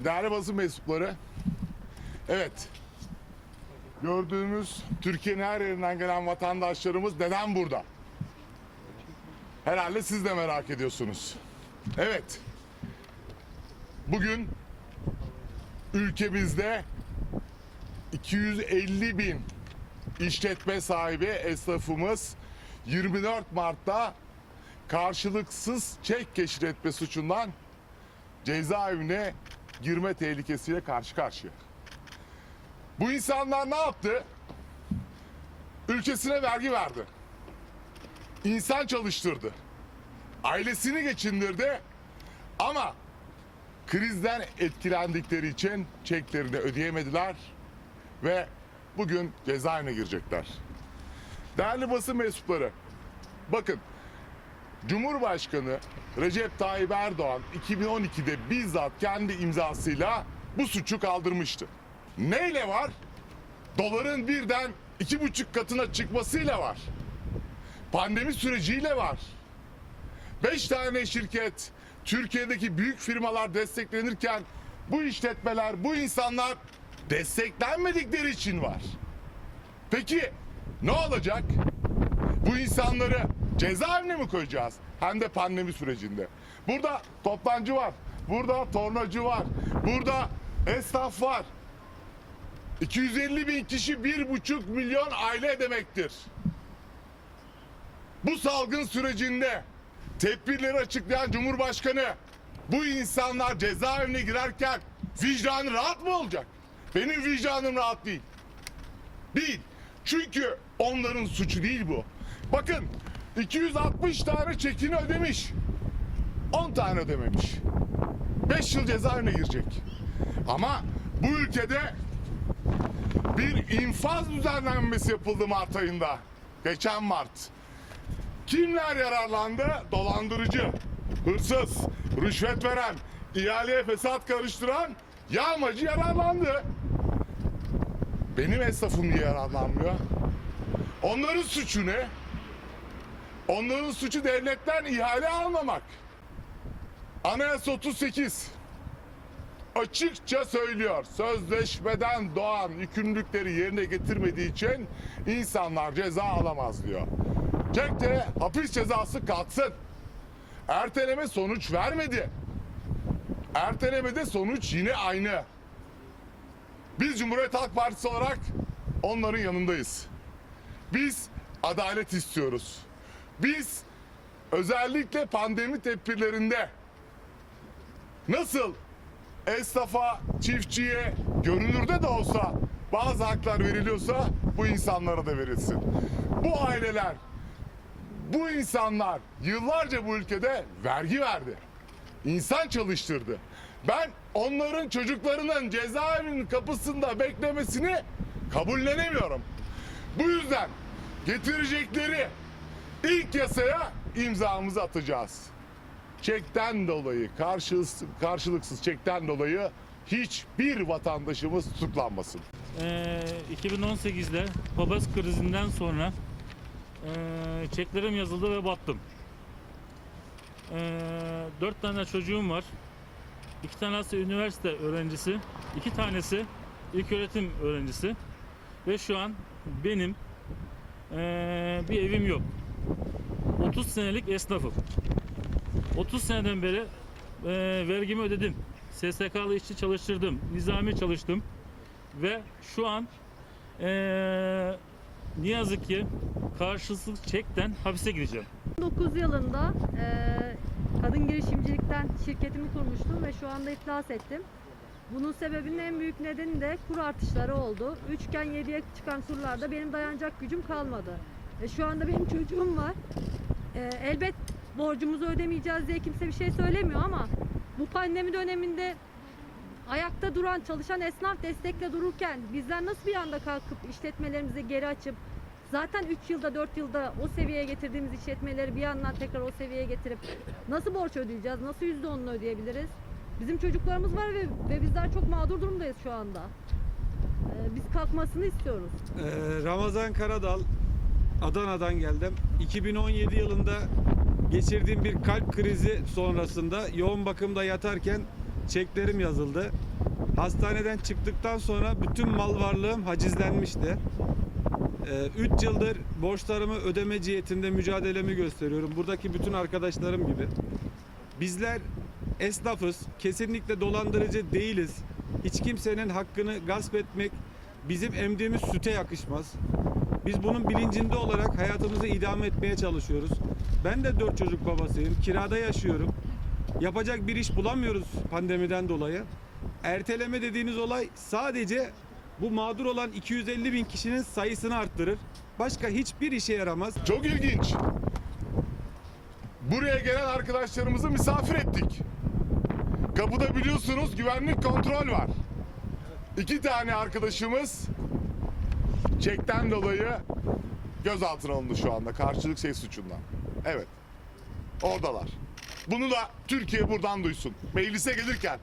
Değerli basın mensupları, evet gördüğümüz Türkiye'nin her yerinden gelen vatandaşlarımız neden burada? Herhalde siz de merak ediyorsunuz. Evet, bugün ülkemizde 250 bin işletme sahibi esnafımız 24 Mart'ta karşılıksız çek keşfetme suçundan cezaevine girme tehlikesiyle karşı karşıya. Bu insanlar ne yaptı? Ülkesine vergi verdi. İnsan çalıştırdı. Ailesini geçindirdi. Ama krizden etkilendikleri için çeklerini ödeyemediler ve bugün cezaevine girecekler. Değerli basın mensupları, bakın Cumhurbaşkanı Recep Tayyip Erdoğan 2012'de bizzat kendi imzasıyla bu suçu kaldırmıştı. Neyle var? Doların birden iki buçuk katına çıkmasıyla var. Pandemi süreciyle var. Beş tane şirket, Türkiye'deki büyük firmalar desteklenirken bu işletmeler, bu insanlar desteklenmedikleri için var. Peki ne olacak? Bu insanları cezaevine mi koyacağız? Hem de pandemi sürecinde. Burada toptancı var. Burada tornacı var. Burada esnaf var. 250 bin kişi 1,5 milyon aile demektir. Bu salgın sürecinde tedbirleri açıklayan Cumhurbaşkanı bu insanlar cezaevine girerken vicdanı rahat mı olacak? Benim vicdanım rahat değil. Değil. Çünkü onların suçu değil bu. Bakın 260 tane çekini ödemiş. 10 tane ödememiş. 5 yıl cezaevine girecek. Ama bu ülkede bir infaz düzenlenmesi yapıldı Mart ayında. Geçen Mart. Kimler yararlandı? Dolandırıcı, hırsız, rüşvet veren, ihaleye fesat karıştıran yağmacı yararlandı. Benim esnafım niye yararlanmıyor? Onların suçu ne? Onların suçu devletten ihale almamak. Anayasa 38 açıkça söylüyor. Sözleşmeden doğan yükümlülükleri yerine getirmediği için insanlar ceza alamaz diyor. Çekte hapis cezası kalksın. Erteleme sonuç vermedi. Ertelemede sonuç yine aynı. Biz Cumhuriyet Halk Partisi olarak onların yanındayız. Biz adalet istiyoruz. Biz özellikle pandemi tedbirlerinde nasıl esnafa, çiftçiye görünürde de olsa bazı haklar veriliyorsa bu insanlara da verilsin. Bu aileler, bu insanlar yıllarca bu ülkede vergi verdi. İnsan çalıştırdı. Ben onların çocuklarının cezaevinin kapısında beklemesini kabullenemiyorum. Bu yüzden getirecekleri ilk yasaya imzamızı atacağız. Çekten dolayı, karşılıksız, karşılıksız çekten dolayı hiçbir vatandaşımız tutuklanmasın. Ee, 2018'de Papaz krizinden sonra ee, çeklerim yazıldı ve battım. Ee, dört tane çocuğum var. İki tanesi üniversite öğrencisi, iki tanesi ilköğretim öğrencisi ve şu an benim ee, bir evim yok. 30 senelik esnafım. 30 seneden beri ee, vergimi ödedim. SSK'lı işçi çalıştırdım, nizami çalıştım ve şu an eee ne yazık ki karşılıksız çekten hapise gireceğim. 2009 yılında eee, kadın girişimcilikten şirketimi kurmuştum ve şu anda iflas ettim. Bunun sebebinin en büyük nedeni de kur artışları oldu. Üçgen 7'ye çıkan kurlarda benim dayanacak gücüm kalmadı. E, şu anda benim çocuğum var. E, elbet borcumuzu ödemeyeceğiz diye kimse bir şey söylemiyor ama bu pandemi döneminde ayakta duran çalışan esnaf destekle dururken bizler nasıl bir anda kalkıp işletmelerimizi geri açıp zaten 3 yılda 4 yılda o seviyeye getirdiğimiz işletmeleri bir yandan tekrar o seviyeye getirip nasıl borç ödeyeceğiz? Nasıl %10'unu ödeyebiliriz? Bizim çocuklarımız var ve, ve bizler çok mağdur durumdayız şu anda. Ee, biz kalkmasını istiyoruz. Ee, Ramazan Karadal Adana'dan geldim. 2017 yılında geçirdiğim bir kalp krizi sonrasında yoğun bakımda yatarken çeklerim yazıldı. Hastaneden çıktıktan sonra bütün mal varlığım hacizlenmişti. 3 yıldır borçlarımı ödeme cihetinde mücadelemi gösteriyorum. Buradaki bütün arkadaşlarım gibi. Bizler esnafız. Kesinlikle dolandırıcı değiliz. Hiç kimsenin hakkını gasp etmek bizim emdiğimiz süte yakışmaz. Biz bunun bilincinde olarak hayatımızı idame etmeye çalışıyoruz. Ben de dört çocuk babasıyım. Kirada yaşıyorum. Yapacak bir iş bulamıyoruz pandemiden dolayı. Erteleme dediğiniz olay sadece bu mağdur olan 250 bin kişinin sayısını arttırır. Başka hiçbir işe yaramaz. Çok ilginç. Buraya gelen arkadaşlarımızı misafir ettik. Kapıda biliyorsunuz güvenlik kontrol var. İki tane arkadaşımız çekten dolayı gözaltına alındı şu anda karşılık şey suçundan. Evet. Oradalar. Bunu da Türkiye buradan duysun. Meclise gelirken